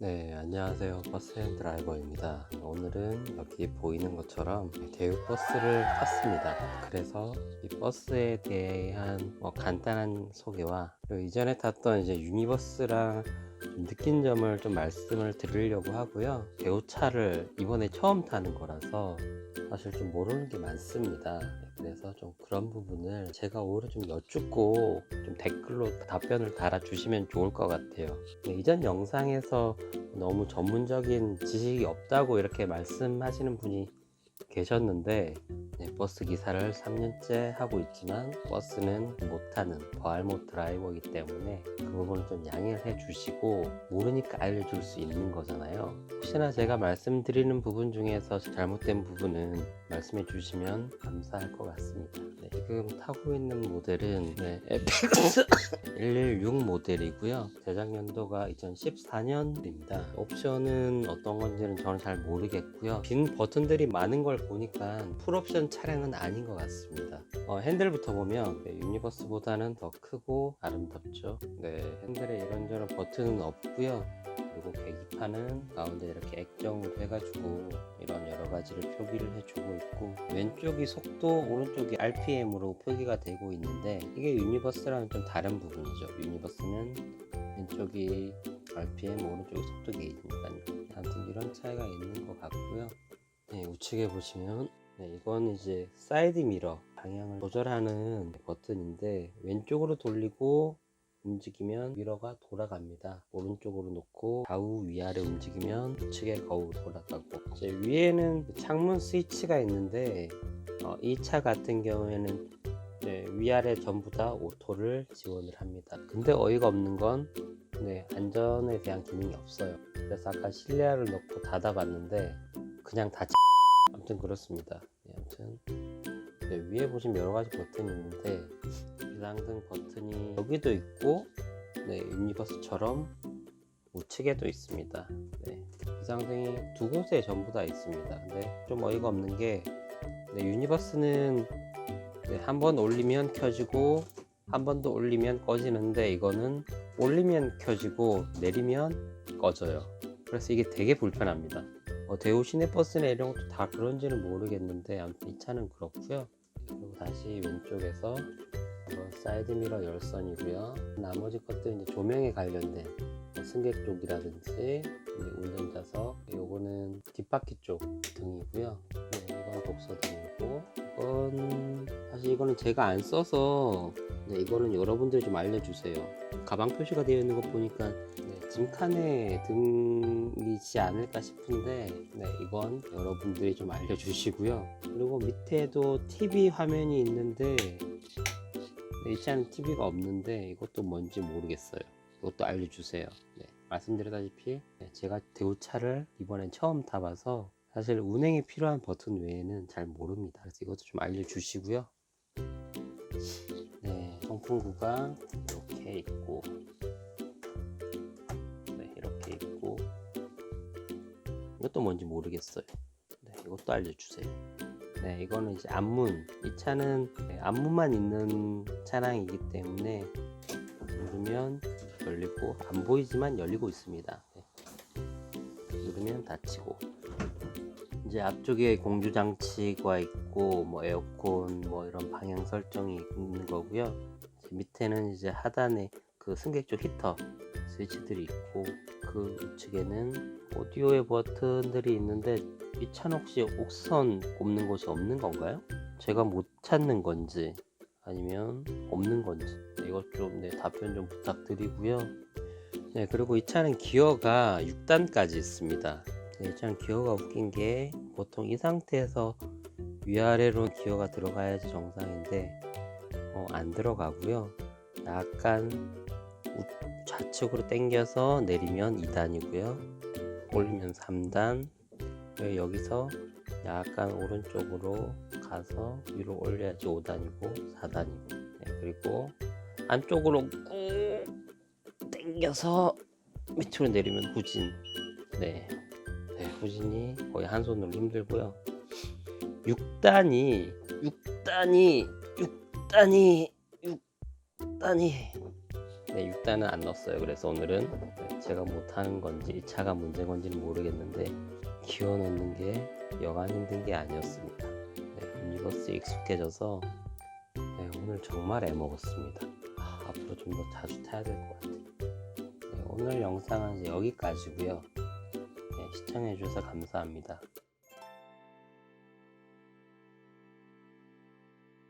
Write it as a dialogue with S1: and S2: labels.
S1: 네, 안녕하세요. 버스 앤 드라이버입니다. 오늘은 여기 보이는 것처럼 대우 버스를 탔습니다. 그래서 이 버스에 대한 뭐 간단한 소개와 이전에 탔던 이제 유니버스랑 좀 느낀 점을 좀 말씀을 드리려고 하고요. 대우차를 이번에 처음 타는 거라서 사실 좀 모르는 게 많습니다. 네, 그래서 좀 그런 부분을 제가 오히려 좀 여쭙고 좀 댓글로 답변을 달아주시면 좋을 것 같아요. 네, 이전 영상에서 너무 전문적인 지식이 없다고 이렇게 말씀하시는 분이 계셨는데 네, 버스 기사를 3년째 하고 있지만 버스는 못하는 버알못 드라이버이기 때문에 그 부분을 좀 양해를 해주시고 모르니까 알려줄 수 있는 거잖아요. 혹시나 제가 말씀드리는 부분 중에서 잘못된 부분은 말씀해 주시면 감사할 것 같습니다. 네, 지금 타고 있는 모델은 네, 에픽스 116 모델이고요. 제작 연도가 2014년입니다. 옵션은 어떤 건지는 저는 잘 모르겠고요. 빈 버튼들이 많은 걸 보니까 풀옵션 차량은 아닌 것 같습니다. 어, 핸들부터 보면 네, 유니버스보다는 더 크고 아름답죠. 네, 핸들에 이런저런 버튼은 없고요. 그리고 계기판은 가운데 이렇게 액정으로 해가지고 이런 여러 가지를 표기를 해주고 있고 왼쪽이 속도, 오른쪽이 RPM으로 표기가 되고 있는데 이게 유니버스랑은 좀 다른 부분이죠. 유니버스는 왼쪽이 RPM, 오른쪽이 속도 게이지니까요. 아무튼 이런 차이가 있는 것 같고요. 네, 우측에 보시면 네, 이건 이제 사이드 미러 방향을 조절하는 버튼인데 왼쪽으로 돌리고 움직이면 미러가 돌아갑니다. 오른쪽으로 놓고 좌우 위아래 움직이면 우측에 거우 돌아가고 이제 위에는 창문 스위치가 있는데 어, 이 차 같은 경우에는 네, 위아래 전부 다 오토를 지원을 합니다. 근데 어이가 없는 건 네, 안전에 대한 기능이 없어요. 그래서 아까 실내화를 넣고 닫아봤는데 그냥 닫 아무튼 그렇습니다. 네, 아무튼 네, 위에 보시면 여러 가지 버튼이 있는데 비상등 버튼이 여기도 있고 네, 유니버스처럼 우측에도 있습니다. 네, 비상등이 두 곳에 전부 다 있습니다. 근데 좀 어이가 없는 게 네, 유니버스는 네, 한번 올리면 켜지고 한 번 더 올리면 꺼지는데 이거는 올리면 켜지고 내리면 꺼져요. 그래서 이게 되게 불편합니다. 어, 대우 시내버스나 이런 것도 다 그런지는 모르겠는데 아무튼 이 차는 그렇고요. 그리고 다시 왼쪽에서 이건 사이드미러 열선이고요. 나머지 것들은 이제 조명에 관련된 뭐 승객 쪽이라든지 운전자석, 요거는 뒷바퀴 쪽 등이고요. 네, 이건 독서 등이고 이건 사실 이거는 제가 안 써서 네, 이거는 여러분들이 좀 알려주세요. 가방 표시가 되어 있는 거 보니까 네, 짐칸의 등이지 않을까 싶은데 네, 이건 여러분들이 좀 알려주시고요. 그리고 밑에도 TV 화면이 있는데 네, 이 차는 TV가 없는데 이것도 뭔지 모르겠어요. 이것도 알려주세요. 네, 말씀드렸다시피 네, 제가 대우차를 이번엔 처음 타봐서 사실 운행에 필요한 버튼 외에는 잘 모릅니다. 그래서 이것도 좀 알려주시고요. 네, 통풍 구강 이렇게 있고 이것도 뭔지 모르겠어요. 네, 이것도 알려주세요. 네, 이거는 이제 앞문. 이 차는 네, 앞문만 있는 차량이기 때문에 누르면 열리고 안 보이지만 열리고 있습니다. 네. 누르면 닫히고. 이제 앞쪽에 공조 장치가 있고 뭐 에어컨 뭐 이런 방향 설정이 있는 거고요. 밑에는 이제 하단에 그 승객 쪽 히터 스위치들이 있고 그 우측에는 오디오의 버튼들이 있는데 이 차는 혹시 옥선 꼽는 곳이 없는 건가요? 제가 못 찾는 건지 아니면 없는 건지 네, 이것 좀 네, 답변 좀 부탁드리고요. 네 그리고 이 차는 기어가 6단까지 있습니다. 네, 이 차는 기어가 웃긴 게 보통 이 상태에서 위아래로 기어가 들어가야지 정상인데 어, 안 들어가고요. 약간 우- 좌측으로 당겨서 내리면 2단이고요. 올리면 3단. 여기서 약간 오른쪽으로 가서 위로 올려야지 5단이고 4단이고. 네, 그리고 안쪽으로 꾹 당겨서 밑으로 내리면 후진. 네. 네, 후진이 거의 한 손으로 힘들고요. 6단이 6단이 6단이 6단이 네, 6단은 안 넣었어요. 그래서 오늘은 제가 못하는 건지 이 차가 문제인 건지는 모르겠는데 넣는 게 여간 힘든 게 아니었습니다. 네, 유니버스에 익숙해져서 네, 오늘 정말 애먹었습니다. 아, 앞으로 좀 더 자주 타야 될 것 같아요. 네, 오늘 영상은 여기까지고요. 네, 시청해주셔서 감사합니다.